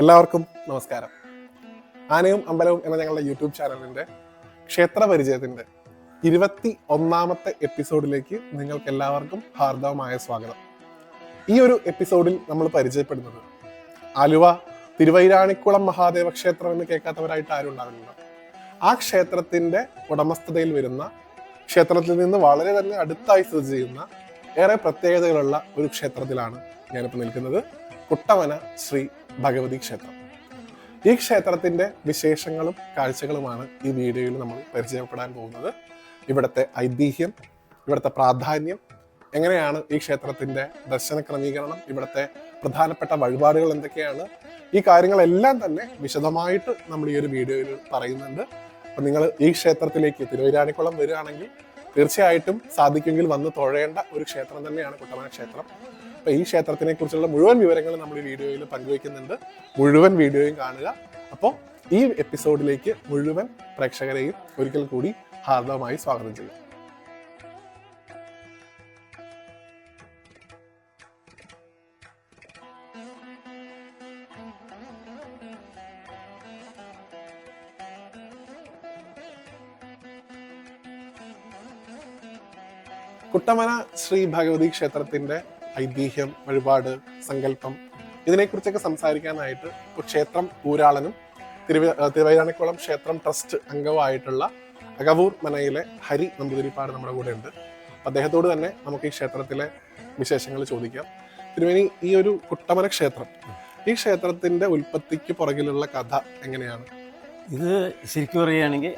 എല്ലാവർക്കും നമസ്കാരം. ആനയും അമ്പലവും എന്ന ഞങ്ങളുടെ യൂട്യൂബ് ചാനലിന്റെ ക്ഷേത്ര പരിചയത്തിന്റെ ഇരുപത്തി ഒന്നാമത്തെ എപ്പിസോഡിലേക്ക് നിങ്ങൾക്ക് എല്ലാവർക്കും ഹാർദവമായ സ്വാഗതം. ഈ ഒരു എപ്പിസോഡിൽ നമ്മൾ പരിചയപ്പെടുന്നത് ആലുവ തിരുവൈരാണിക്കുളം മഹാദേവ ക്ഷേത്രം എന്ന് കേൾക്കാത്തവരായിട്ട് ആരും ഉണ്ടാവില്ല ആ ക്ഷേത്രത്തിന്റെ ഉടമസ്ഥതയിൽ വരുന്ന ക്ഷേത്രത്തിൽ നിന്ന് വളരെ തന്നെ അടുത്തായി സ്ഥിതി ചെയ്യുന്ന ഏറെ പ്രത്യേകതകളുള്ള ഒരു ക്ഷേത്രത്തിലാണ് ഞാനിപ്പോൾ നിൽക്കുന്നത്. കുട്ടവന ശ്രീ ഭഗവതി ക്ഷേത്രം. ഈ ക്ഷേത്രത്തിന്റെ വിശേഷങ്ങളും കാഴ്ചകളുമാണ് ഈ വീഡിയോയിൽ നമ്മൾ പരിചയപ്പെടാൻ പോകുന്നത്. ഇവിടുത്തെ ഐതിഹ്യം ഇവിടുത്തെ പ്രാധാന്യം എങ്ങനെയാണ് ഈ ക്ഷേത്രത്തിന്റെ ദർശന ക്രമീകരണം ഇവിടുത്തെ പ്രധാനപ്പെട്ട വഴിപാടുകൾ എന്തൊക്കെയാണ്? ഈ കാര്യങ്ങളെല്ലാം തന്നെ വിശദമായിട്ട് നമ്മൾ ഈ ഒരു വീഡിയോയിൽ പറയുന്നുണ്ട്. അപ്പൊ നിങ്ങൾ ഈ ക്ഷേത്രത്തിലേക്ക് തിരുവൈരാണിക്കുളം വരികയാണെങ്കിൽ തീർച്ചയായിട്ടും സാധിക്കുമെങ്കിൽ വന്ന് തൊഴേണ്ട ഒരു ക്ഷേത്രം തന്നെയാണ് കുട്ടമന ക്ഷേത്രം. അപ്പൊ ഈ ക്ഷേത്രത്തിനെ കുറിച്ചുള്ള മുഴുവൻ വിവരങ്ങൾ നമ്മൾ ഈ വീഡിയോയിൽ പങ്കുവയ്ക്കുന്നുണ്ട്. മുഴുവൻ വീഡിയോയും കാണുക. അപ്പോൾ ഈ എപ്പിസോഡിലേക്ക് മുഴുവൻ പ്രേക്ഷകരെയും ഒരിക്കൽ കൂടി ഹാർദവമായി സ്വാഗതം ചെയ്യും കുട്ടമന ശ്രീ ഭഗവതി ക്ഷേത്രത്തിന്റെ ഐതിഹ്യം വഴിപാട് സങ്കല്പം ഇതിനെക്കുറിച്ചൊക്കെ സംസാരിക്കാനായിട്ട് ക്ഷേത്രം ഊരാളനും തിരുവ തിരുവൈരാണിക്കുളം ക്ഷേത്രം ട്രസ്റ്റ് അംഗവുമായിട്ടുള്ള അകവൂർ മനയിലെ ഹരി നമ്പൂതിരിപ്പാട് നമ്മുടെ കൂടെ ഉണ്ട് അദ്ദേഹത്തോട് തന്നെ നമുക്ക് ഈ ക്ഷേത്രത്തിലെ വിശേഷങ്ങൾ ചോദിക്കാം തിരുവേനി ഈ ഒരു കുട്ടമന ക്ഷേത്രം ഈ ക്ഷേത്രത്തിന്റെ ഉൽപ്പത്തിക്ക് പുറകിലുള്ള കഥ എങ്ങനെയാണ് ഇത് ശരിക്കും പറയുകയാണെങ്കിൽ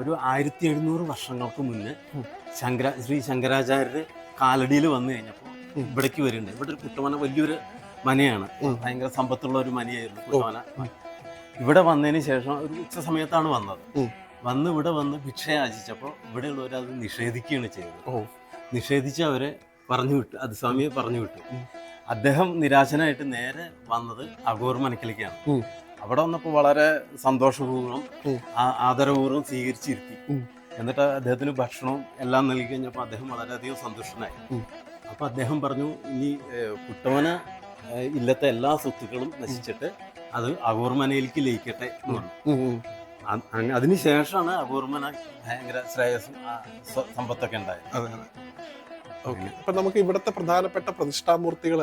ഒരു ആയിരത്തി എഴുന്നൂറ് വർഷങ്ങൾക്ക് മുന്നേ ശങ്കര ശ്രീ ശങ്കരാചാര്യർ കാലടിയിൽ വന്നു കഴിഞ്ഞപ്പോൾ. ഇവിടേക്ക് വരുന്നുണ്ട്. ഇവിടെ ഒരു കുട്ടമന വലിയൊരു മനയാണ്. ഭയങ്കര സമ്പത്തുള്ള ഒരു മനയായിരുന്നു കുട്ടമന. ഇവിടെ വന്നതിന് ശേഷം ഒരു ഉച്ച സമയത്താണ് വന്നത്. വന്ന് ഇവിടെ വന്ന് ഭിക്ഷ യാചിച്ചപ്പോൾ ഇവിടെയുള്ളവർ അത് നിഷേധിക്കുകയാണ് ചെയ്തത്. നിഷേധിച്ച് അവരെ പറഞ്ഞു വിട്ടു. അത് സ്വാമിയെ പറഞ്ഞു വിട്ടു. അദ്ദേഹം നിരാശനായിട്ട് നേരെ വന്നത് അഗോർ മനക്കിലേക്കാണ്. അവിടെ വന്നപ്പോൾ വളരെ സന്തോഷപൂർവം ആദരപൂർവം സ്വീകരിച്ചിരുത്തി. എന്നിട്ട് അദ്ദേഹത്തിന് ഭക്ഷണവും എല്ലാം നൽകി കഴിഞ്ഞപ്പോൾ അദ്ദേഹം വളരെയധികം സന്തുഷ്ടനായി. അപ്പോൾ അദ്ദേഹം പറഞ്ഞു ഈ കുട്ടവന ഇല്ലാത്ത എല്ലാ സ്വത്തുക്കളും നശിച്ചിട്ട് അത് അഗോർമനയിലേക്ക് ലയിക്കട്ടെ എന്ന് പറഞ്ഞു. അതിനുശേഷമാണ് അഗോർമന ഭയങ്കര ശ്രേയസും സമ്പത്തൊക്കെ ഉണ്ടായത്. അതെ അതെ. ഓക്കെ. അപ്പൊ നമുക്ക് ഇവിടുത്തെ പ്രധാനപ്പെട്ട പ്രതിഷ്ഠാമൂർത്തികൾ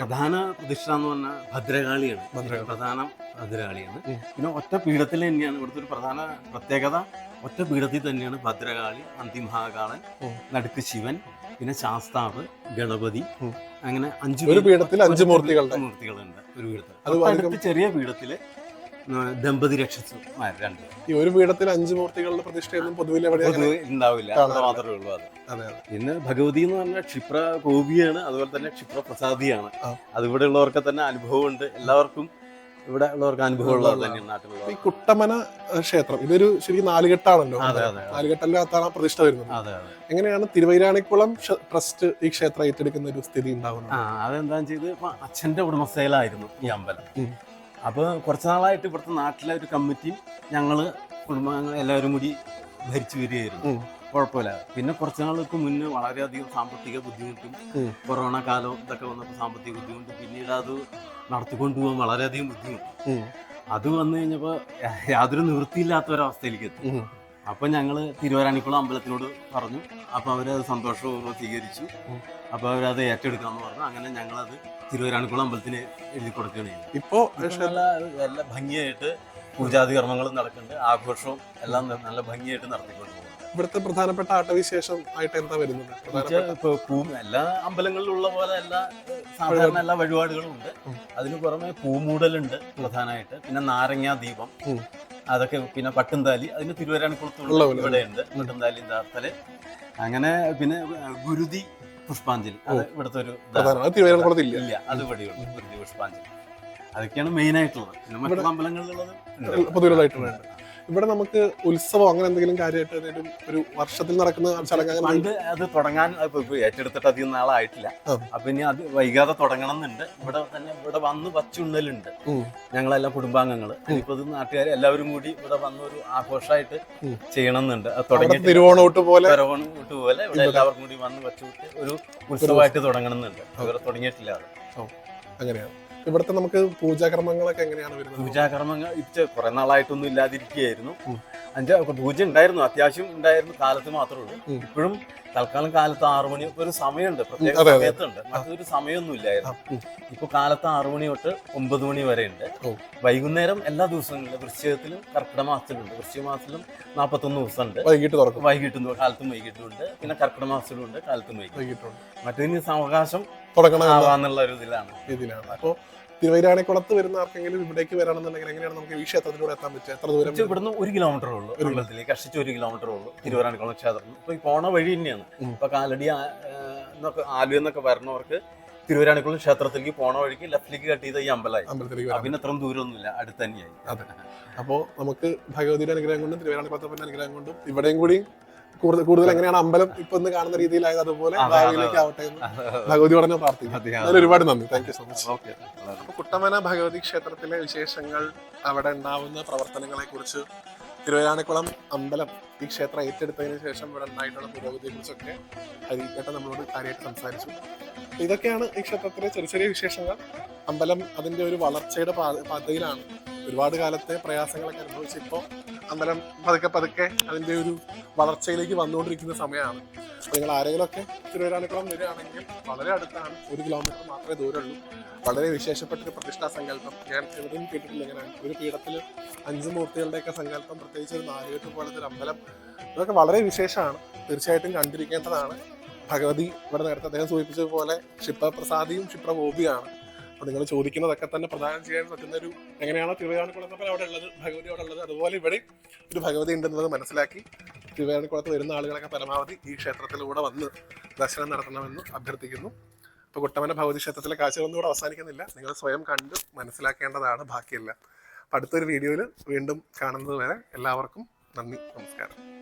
പ്രധാന പ്രതിഷ്ഠ എന്ന് പറഞ്ഞാൽ ഭദ്രകാളിയാണ്. ഭദ്രകാളി. പ്രധാന ഭദ്രകാളിയാണ്. പിന്നെ ഒറ്റ പീഠത്തിൽ തന്നെയാണ് ഇവിടുത്തെ ഒരു പ്രധാന പ്രത്യേകത. ഒറ്റ പീഠത്തിൽ തന്നെയാണ് ഭദ്രകാളി അന്തിമഹാകാളൻ. നടുക്ക് ശിവൻ പിന്നെ ശാസ്താവ് ഗണപതി അങ്ങനെ അഞ്ച് ഒരു പീഠത്തിൽ അഞ്ച് മൂർത്തികളുടെ മൂർത്തികളുണ്ട്. ഒരു പീഠത്തിൽ. തൊട്ടടുത്ത് ചെറിയ പീഠത്തിൽ ദമ്പതി രക്ഷിച്ചു രണ്ട് ഈ ഒരു പീഠത്തിൽ അഞ്ച് മൂർത്തികളുടെ പ്രതിഷ്ഠയൊന്നും പൊതുവിൽ എവിടെ ഉണ്ടാവില്ല. അവിടെ മാത്രമേ ഉള്ളൂ അത്. അതെ പിന്നെ ഭഗവതി എന്ന് പറഞ്ഞാൽ ക്ഷിപ്ര ഗോപിയാണ് അതുപോലെ തന്നെ ക്ഷിപ്ര പ്രസാദിയാണ് അതിവിടെ ഉള്ളവർക്ക് തന്നെ അനുഭവമുണ്ട്. എല്ലാവർക്കും ഇവിടെ ഉള്ളവർക്ക് അനുഭവം ഉള്ളത് തന്നെയാണ് ഈ കുട്ടമന ക്ഷേത്രം. ഇതൊരു ശരിക്കും നാലുകെട്ടാണല്ലോ. അതെ അതെ നാലുകെട്ടല്ലാത്താണ് ആ പ്രതിഷ്ഠ വരുന്നത്. അതെ അതെ. എങ്ങനെയാണ് തിരുവൈരാണിക്കുളം ക്ഷ- ട്രസ്റ്റ് ഈ ക്ഷേത്രം ഏറ്റെടുക്കുന്ന ഒരു സ്ഥിതി ഉണ്ടാവുന്നത് ആ അതെന്താന്ന് ചെയ്ത് ഇപ്പൊ അച്ഛന്റെ ഉടമസ്ഥയിലായിരുന്നു ഈ അമ്പലം. ഉം. അപ്പൊ കുറച്ച് നാളായിട്ട് ഇവിടുത്തെ നാട്ടിലെ ഒരു കമ്മിറ്റി ഞങ്ങൾ കുടുംബാംഗങ്ങൾ എല്ലാവരും കൂടി ഭരിച്ചു വരികയായിരുന്നു. ഉം. കുഴപ്പമില്ല. പിന്നെ കുറച്ച് നാൾക്ക് മുന്നേ വളരെയധികം സാമ്പത്തിക ബുദ്ധിമുട്ടും കൊറോണ കാലം ഇതൊക്കെ വന്നപ്പോൾ സാമ്പത്തിക ബുദ്ധിമുട്ടും പിന്നീട് അത് നടത്തിക്കൊണ്ടുപോകാൻ വളരെയധികം ബുദ്ധിമുട്ട്. അത് വന്നു കഴിഞ്ഞപ്പോൾ യാതൊരു നിവൃത്തിയില്ലാത്ത ഒരവസ്ഥയിലേക്ക് എത്തി. അപ്പൊ അപ്പം ഞങ്ങൾ തിരുവരാണിക്കുളം അമ്പലത്തിനോട് പറഞ്ഞു. അപ്പോൾ അവരത് സന്തോഷപൂർവം സ്വീകരിച്ചു. അപ്പൊ അവരത് ഏറ്റെടുക്കാമെന്ന് പറഞ്ഞു. അങ്ങനെ ഞങ്ങളത് തിരുവരാണിക്കുളം അമ്പലത്തിന് എഴുതി കൊടുക്കുകയാണ് ഇപ്പോൾ ഇപ്പോ നല്ല ഭംഗിയായിട്ട് പൂജാതി കർമ്മങ്ങളും നടക്കുന്നുണ്ട്. ആഘോഷവും എല്ലാം നല്ല ഭംഗിയായിട്ട് നടത്തിക്കൊണ്ട് ഇവിടുത്തെ പ്രധാനപ്പെട്ട ആട്ടവിശേഷം ആയിട്ട് എന്താ വരുന്നത്? പ്രധാനപ്പെട്ട എല്ലാ അമ്പലങ്ങളിലുള്ള പോലെ എല്ലാ സാധാരണ എല്ലാ വഴിപാടുകളും ഉണ്ട്. അതിന് പുറമെ പൂമൂടലുണ്ട് പ്രധാനമായിട്ട്. പിന്നെ നാരങ്ങ ദീപം. അതൊക്കെ പിന്നെ പട്ടുംതാലി. അതിന് തിരുവരാണിക്കുളത്തുള്ള ഇവിടെയുണ്ട്. ഇവിടെ ഉണ്ട് പട്ടുംതാലി ദാർത്തൽ. അങ്ങനെ പിന്നെ ഗുരുതി പുഷ്പാഞ്ജലി. അത് ഇവിടുത്തെ ഒരു ഇല്ല. അത് ഇവിടെയുള്ളൂ ഗുരുതി പുഷ്പാഞ്ജലി. അതൊക്കെയാണ് മെയിൻ ആയിട്ടുള്ളത്. പിന്നെ മറ്റുള്ള അമ്പലങ്ങളിലുള്ളത്. ഇവിടെ നമുക്ക് ഉത്സവം അങ്ങനെ എന്തെങ്കിലും കാര്യമായിട്ട് എന്തെങ്കിലും ഒരു വർഷത്തിൽ നടക്കുന്ന ചടങ്ങ് അങ്ങനെ പണ്ട് അത് തുടങ്ങാൻ ഇപ്പൊ ഇപ്പൊ ഏറ്റെടുത്തിട്ട് അധികം നാളായിട്ടില്ല. ആ. അപ്പൊ ഇനി അത് വൈകാതെ തുടങ്ങണം എന്നുണ്ട് ഇവിടെ തന്നെ ഇവിടെ വന്ന് വച്ചുണ്ണലുണ്ട് ഉം. ഞങ്ങളെല്ലാം കുടുംബാംഗങ്ങൾ. ഇനിയിപ്പോ ഇത് നാട്ടുകാർ എല്ലാവരും കൂടി ഇവിടെ വന്ന് ഒരു ആഘോഷമായിട്ട് ഉം. ചെയ്യണം എന്നുണ്ട് അത് തുടങ്ങിയിട്ട് തിരുവോണോട്ട് പോലെ തിരുവോണോട്ട് പോലെ ഇവിടെ എല്ലാവർക്കും കൂടി വന്ന് വച്ചുവിട്ട് ഒരു ഉത്സവമായിട്ട് തുടങ്ങണം എന്നുണ്ട് ഇവരെ തുടങ്ങിയിട്ടില്ല അത്. അങ്ങനെയാണ്. ഇവിടുത്തെ നമുക്ക് പൂജാകർമ്മങ്ങളൊക്കെ എങ്ങനെയാണ് വരുന്നത്? പൂജാകർമ്മങ്ങൾ ഇപ്പൊ കുറെ നാളായിട്ടൊന്നും ഇല്ലാതിരിക്കുകയായിരുന്നു. ഉം. പൂജ ഉണ്ടായിരുന്നു അത്യാവശ്യം ഉണ്ടായിരുന്നു കാലത്ത് മാത്രമേ ഉള്ളൂ. ഇപ്പോഴും തൽക്കാലം കാലത്ത് ആറു മണി ഒരു സമയമുണ്ട് പ്രത്യേക. സമയത്തുണ്ട്. മറ്റൊരു സമയമൊന്നും ഇല്ലായിരുന്നു. ഇപ്പൊ കാലത്ത് ആറു മണി തൊട്ട് ഒമ്പത് മണി വരെ ഉണ്ട്. വൈകുന്നേരം എല്ലാ ദിവസങ്ങളിലും വൃശ്ചികത്തിലും കർക്കിടക മാസത്തിലുണ്ട്. വൃശ്ചിക മാസത്തിലും നാൽപ്പത്തൊന്ന് ദിവസമുണ്ട്. വൈകിട്ട് തുറക്കും. വൈകിട്ടും കാലത്തും വൈകിട്ടും ഉണ്ട്. പിന്നെ കർക്കിടക മാസത്തിലും ഉണ്ട് കാലത്തും വൈകിട്ടും മറ്റേതിന് സാവകാശം തുടങ്ങണം ഒരു ഇതിലാണ്. അപ്പോ തിരുവൈരാണിക്കുളത്ത് വരുന്ന ആർക്കെങ്കിലും ഇവിടേക്ക് വരണമെന്നുണ്ടെങ്കിൽ എങ്ങനെയാണ് നമുക്ക് ഈ ക്ഷേത്രത്തിലൂടെ എത്താൻ പറ്റുക? എത്ര ദൂരം ഇവിടുന്ന് ഒരു കിലോമീറ്റർ ഉള്ളൂ അമ്പലത്തിലേക്ക് കഷ്ടിച്ച് ഒരു കിലോമീറ്റർ ഉള്ളൂ തിരുവരാണിക്കുളം ക്ഷേത്രം. ഇപ്പൊ ഈ പോണ വഴി തന്നെയാണ്. ഇപ്പൊ കാലടി എന്നൊക്കെ ആലു എന്നൊക്കെ വരണവർക്ക് തിരുവരാണിക്കുളം ക്ഷേത്രത്തിലേക്ക് പോണ വഴിക്ക് ലെഫ്റ്റിലേക്ക് കട്ട് ചെയ്ത ഈ അമ്പലമായി അമ്പലത്തിലേക്ക് പിന്നെ അത്രയും ദൂരമൊന്നുമില്ല. അടുത്ത് തന്നെയായി അതെ. അപ്പോൾ നമുക്ക് ഭഗവതിയുടെ അനുഗ്രഹം കൊണ്ടും തിരുവരാണിക്കുളത്തപ്പന്റെ അനുഗ്രഹം കൊണ്ടും ഇവിടെയും കൂടി കൂടുതൽ കൂടുതൽ എങ്ങനെയാണ് അമ്പലം ഇപ്പൊ ഇന്ന് കാണുന്ന രീതിയിലായത് അതുപോലെ അതെ, അതെ, ഭാവിയിലേക്ക് ആവട്ടെ എന്ന് ഭഗവതി പറഞ്ഞ പ്രാർത്ഥിക്കും. അതിൽ ഒരുപാട് നന്ദി. Thank you so much Kuttamana Bhagavathi ക്ഷേത്രത്തിലെ വിശേഷങ്ങൾ അവിടെ ഉണ്ടാവുന്ന പ്രവർത്തനങ്ങളെ കുറിച്ച് തിരുവരാണിക്കുളം അമ്പലം ഈ ക്ഷേത്രം ഏറ്റെടുത്തതിന് ശേഷം ഇവിടെ ഉണ്ടായിട്ടുള്ള പുരോഗതിയെ കുറിച്ചൊക്കെ ഹരിക്കേട്ട നമ്മളോട് കാര്യമായിട്ട് സംസാരിച്ചു. ഇതൊക്കെയാണ് ഈ ക്ഷേത്രത്തിലെ ചെറിയ ചെറിയ വിശേഷങ്ങൾ. അമ്പലം അതിന്റെ ഒരു വളർച്ചയുടെ പാത- പാതയിലാണ്. ഒരുപാട് കാലത്തെ പ്രയാസങ്ങളൊക്കെ അനുഭവിച്ച് ഇപ്പോൾ അമ്പലം പതുക്കെ പതുക്കെ അതിന്റെ ഒരു വളർച്ചയിലേക്ക് വന്നുകൊണ്ടിരിക്കുന്ന സമയമാണ് അപ്പോൾ നിങ്ങൾ ആരെങ്കിലുമൊക്കെ തിരുവരാണിക്കുളം വരികയാണെങ്കിൽ വളരെ അടുത്താണ്. ഒരു കിലോമീറ്റർ മാത്രമേ ദൂരമുള്ളൂ. വളരെ വിശേഷപ്പെട്ട ഒരു പ്രതിഷ്ഠാ സങ്കല്പം. ഞാൻ എവിടെയും കേട്ടിട്ടില്ല ഇങ്ങനെ. ഒരു പീഠത്തിൽ അഞ്ച് മൂർത്തികളുടെയൊക്കെ സങ്കല്പം പ്രത്യേകിച്ച് ഒരു നാലുകെട്ട് പോലത്തെ ഒരു അമ്പലം. ഇതൊക്കെ വളരെ വിശേഷമാണ്. തീർച്ചയായിട്ടും കണ്ടിരിക്കേണ്ടതാണ്. ഭഗവതി ഇവിടെ നേരത്തെ അദ്ദേഹം സൂചിപ്പിച്ചതുപോലെ ക്ഷിപ്രപ്രസാദിയും ക്ഷിപ്രഗോപിയാണ് അപ്പൊ നിങ്ങൾ ചോദിക്കുന്നതൊക്കെ തന്നെ പ്രധാനം ചെയ്യാൻ പറ്റുന്ന ഒരു എങ്ങനെയാണോ പോലെ അവിടെ ഉള്ളത് ഭഗവതി അവിടെ ഉള്ളത്. അതുപോലെ ഇവിടെ ഒരു ഭഗവതി ഉണ്ടെന്നുള്ളത് മനസ്സിലാക്കി തിരുവേണിക്കുളത്ത് വരുന്ന ആളുകളൊക്കെ പരമാവധി ഈ ക്ഷേത്രത്തിലൂടെ വന്ന് ദർശനം നടത്തണമെന്ന് അഭ്യർത്ഥിക്കുന്നു. ഇപ്പൊ കുട്ടമന ഭഗവതി ക്ഷേത്രത്തിലെ കാഴ്ചകളൊന്നും ഇവിടെ അവസാനിക്കുന്നില്ല. നിങ്ങൾ സ്വയം കണ്ട് മനസ്സിലാക്കേണ്ടതാണ് ബാക്കിയെല്ലാം. അടുത്തൊരു വീഡിയോയിൽ വീണ്ടും കാണുന്നത് വരെ എല്ലാവർക്കും നന്ദി നമസ്കാരം.